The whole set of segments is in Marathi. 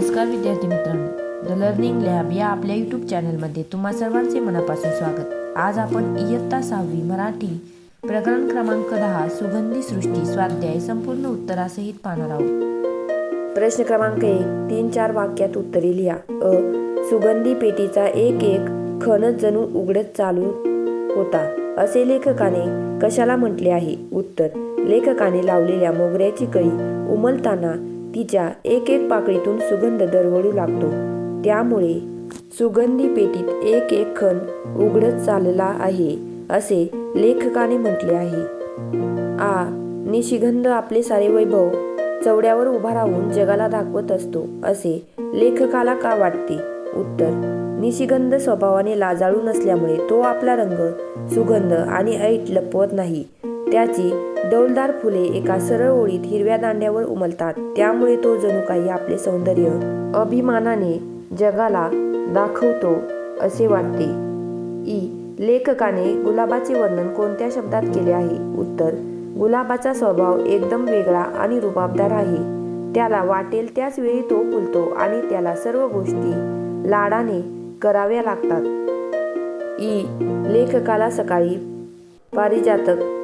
नमस्कार विद्यार्थी मित्रांनो. द लर्निंग लॅब या आपल्या यूट्यूब चॅनलमध्ये तुम्हा सर्वांचे मनापासून स्वागत. आज आपण इयत्ता सहावी मराठी प्रकरण क्रमांक दहा सुगंधी सृष्टी स्वाध्याय संपूर्ण उत्तरासहित पाहणार आहोत. प्रश्न क्रमांक एक तीन चार वाक्यात उत्तरे लिहा. अ सुगंधी पेटीचा एक एक खणच जणू उघडत चालू होता. असे लेखकाने कशाला म्हटले आहे? उत्तर लेखकाने लावलेल्या मोगऱ्याची कळी उमलताना तिच्या एक एक पाकळीतून सुगंध दरवळू लागतो. त्यामुळे सुगंधी पेटीत एक एक खण उघडत चालला आहे असे लेखकाने म्हटले आहे. आ निशिगंध आपले सारे वैभव चवड्यावर उभा राहून जगाला दाखवत असतो असे लेखकाला का वाटते? उत्तर निशिगंध स्वभावाने लाजाळू नसल्यामुळे तो आपला रंग सुगंध आणि ऐट लपवत नाही. त्याची डौलदार फुले एका सरळ ओळीत हिरव्या दांड्यावर उमलतात. त्यामुळे तो जणू काही आपले सौंदर्य अभिमानाने जगाला दाखवतो असे वाटते. ई. लेखकाने गुलाबाचे वर्णन कोणत्या शब्दात केले आहे? उत्तर गुलाबाचा स्वभाव एकदम वेगळा आणि रुबाबदार आहे. त्याला वाटेल त्याच वेळी तो फुलतो आणि त्याला सर्व गोष्टी लाडाने कराव्या लागतात. ई. लेखकाला सकाळी पारिजातक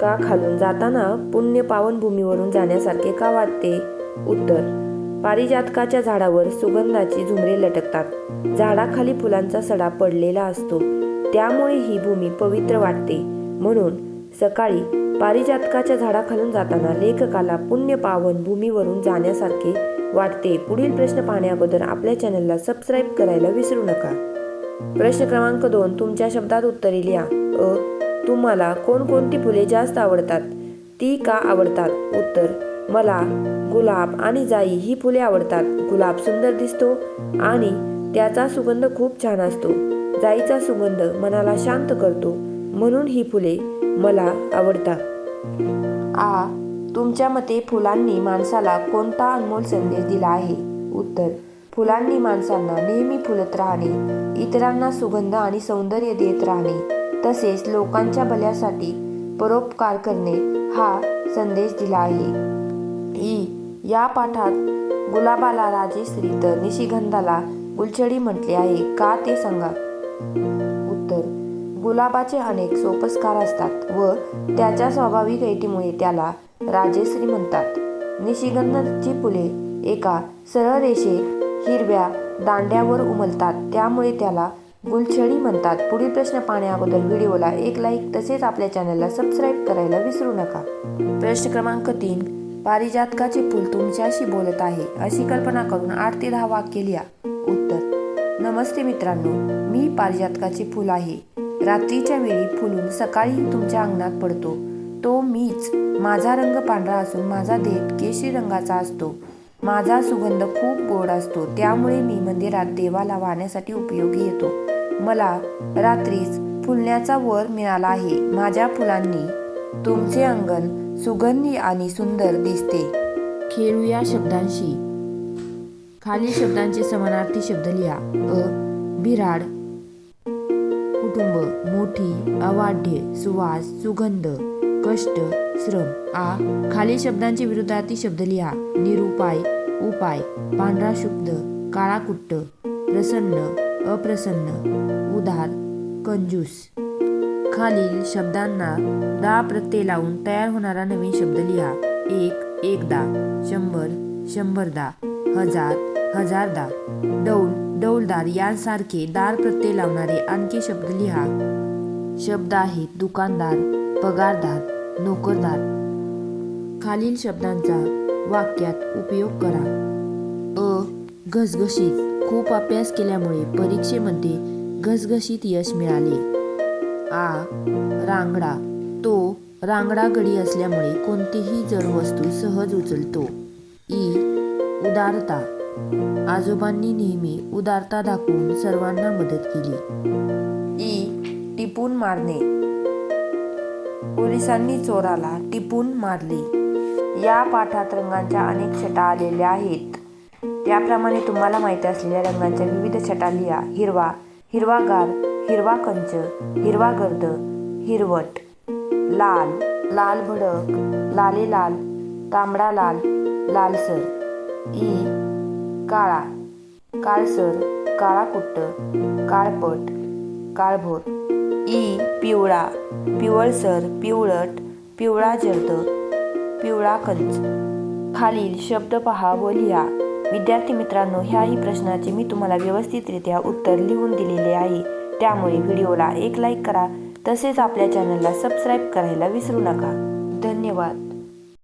का खालून जाताना पुण्य पावनभूमीवरून जाण्यासारखे का वाटते? उत्तर पारिजातकाच्या झाडावर सुगंधाची झुमरे लटकतात. झाडाखाली फुलांचा सडा पडलेला असतो. त्यामुळे ही भूमी पवित्र वाटते. म्हणून सकाळी पारिजातकाच्या झाडाखालून जाताना लेखकाला पुण्य पावन भूमीवरून जाण्यासारखे वाटते. पुढील प्रश्न पाहण्याअगोदर आपल्या चॅनलला सबस्क्राईब करायला विसरू नका. प्रश्न क्रमांक दोन तुमच्या शब्दात उत्तरे लिहा. अ तुम्हाला कोणकोणती फुले जास्त आवडतात? ती का आवडतात? उत्तर मला गुलाब आणि जाई ही फुले आवडतात. गुलाब सुंदर दिसतो आणि त्याचा सुगंध खूप छान असतो. जाईचा सुगंध मनाला शांत करतो म्हणून ही फुले मला आवडतात. आ तुमच्या मते फुलांनी माणसाला कोणता अनमोल संदेश दिला आहे? उत्तर फुलांनी माणसांना नेहमी फुलत राहणे इतरांना सुगंध आणि सौंदर्य देत राहणे. तसेच लोकांच्या भल्यासाठी परोपकार करणे हा संदेश दिला आहे. ई. या पाठात गुलाबाला राजेश्री तर निशिगंधाला गुलछडी म्हटले आहे. का ते सांगा? उत्तर. गुलाबाचे अनेक सोपस्कार असतात व त्याच्या स्वाभाविक ऐटीमुळे त्याला राजेश्री म्हणतात. निशिगंधाची फुले एका सरळ रेषेत हिरव्या दांड्यावर उमलतात. त्यामुळे त्याला गुलछडी म्हणतात. पुढील प्रश्न पाहण्याअगोदर व्हिडिओला एक लाईक तसेच आपल्या चॅनलला सबस्क्राईब करायला विसरू नका. प्रश्न क्रमांक तीन. पारिजातकाचे फूल तुमच्याशी बोलत आहे अशी कल्पना करून आठ ते दहा वाक्य लिहा. उत्तर. नमस्ते मित्रांनो मी पारिजातकाचे फूल आहे. रात्रीच्या वेळी फुलून सकाळी तुमच्या अंगणात पडतो. तो मीच. माझा रंग पांढरा असून माझा देठ केशरी रंगाचा असतो. माझा सुगंध खूप गोड असतो. त्यामुळे मी मंदिरात देवाला वाहण्यासाठी उपयोगी येतो. मला रात्रीच फुलण्याचा वर मिळाला आहे. माझ्या फुलांनी तुमचे अंगण सुगंधी आणि सुंदर दिसते. खेळूया शब्दांशी. खालील शब्दांचे समानार्थी शब्द लिहा. अ बिराड. कुटुंब मोठी अवाढ्य सुवास सुगंध कष्ट श्रम. आ खालील शब्दांचे विरुद्धार्थी शब्द लिहा. निरुपाय उपाय पांढरा शुद्ध काळा कुट्ट प्रसन्न. अप्रसन्न उदार कंजूस. खालील शब्दांना दा प्रत्यय लावून तयार होणारा नवीन शब्द लिहा. एक एकदा शंभर शंभरदा हजार हजारदा. डौल डौलदार यांसारखे दार प्रत्यय लावणारे आणखी शब्द लिहा. शब्द आहेत दुकानदार पगारदार नोकरदार. खालील शब्दांचा वाक्यात उपयोग करा. अ घसघशीत. खूप अभ्यास केल्यामुळे परीक्षेमध्ये घसघशीत यश मिळाले. आ रांगडा. तो रांगडा गडी असल्यामुळे कोणतीही जड वस्तू सहज उचलतो. ई उदारता. आजोबांनी नेहमी उदारता दाखवून सर्वांना मदत केली. ई टिपून मारणे. पोलिसांनी चोराला टिपून मारले. या पाठात रंगांच्या अनेक छटा आलेल्या आहेत. त्याप्रमाणे तुम्हाला माहिती असलेल्या रंगांच्या विविध छटा लिहा हिरवा हिरवागार हिरवा कंच हिरवा गर्द हिरवट लाल लाल भडक लाले लाल तांबडा लाल लालसर ई काळा काळसर काळा कुट्ट काळपट काळभोर ई पिवळा पिवळसर पिवळट पिवळा जर्द पिवळा कंच खालील शब्द पहा व लिहा. विद्यार्थी मित्रांनो ह्याही प्रश्नाचे मी तुम्हाला व्यवस्थितरित्या उत्तर लिहून दिलेले आहे. त्यामुळे व्हिडिओला एक लाईक करा. तसेच आपल्या चॅनलला सबस्क्राईब करायला विसरू नका. धन्यवाद.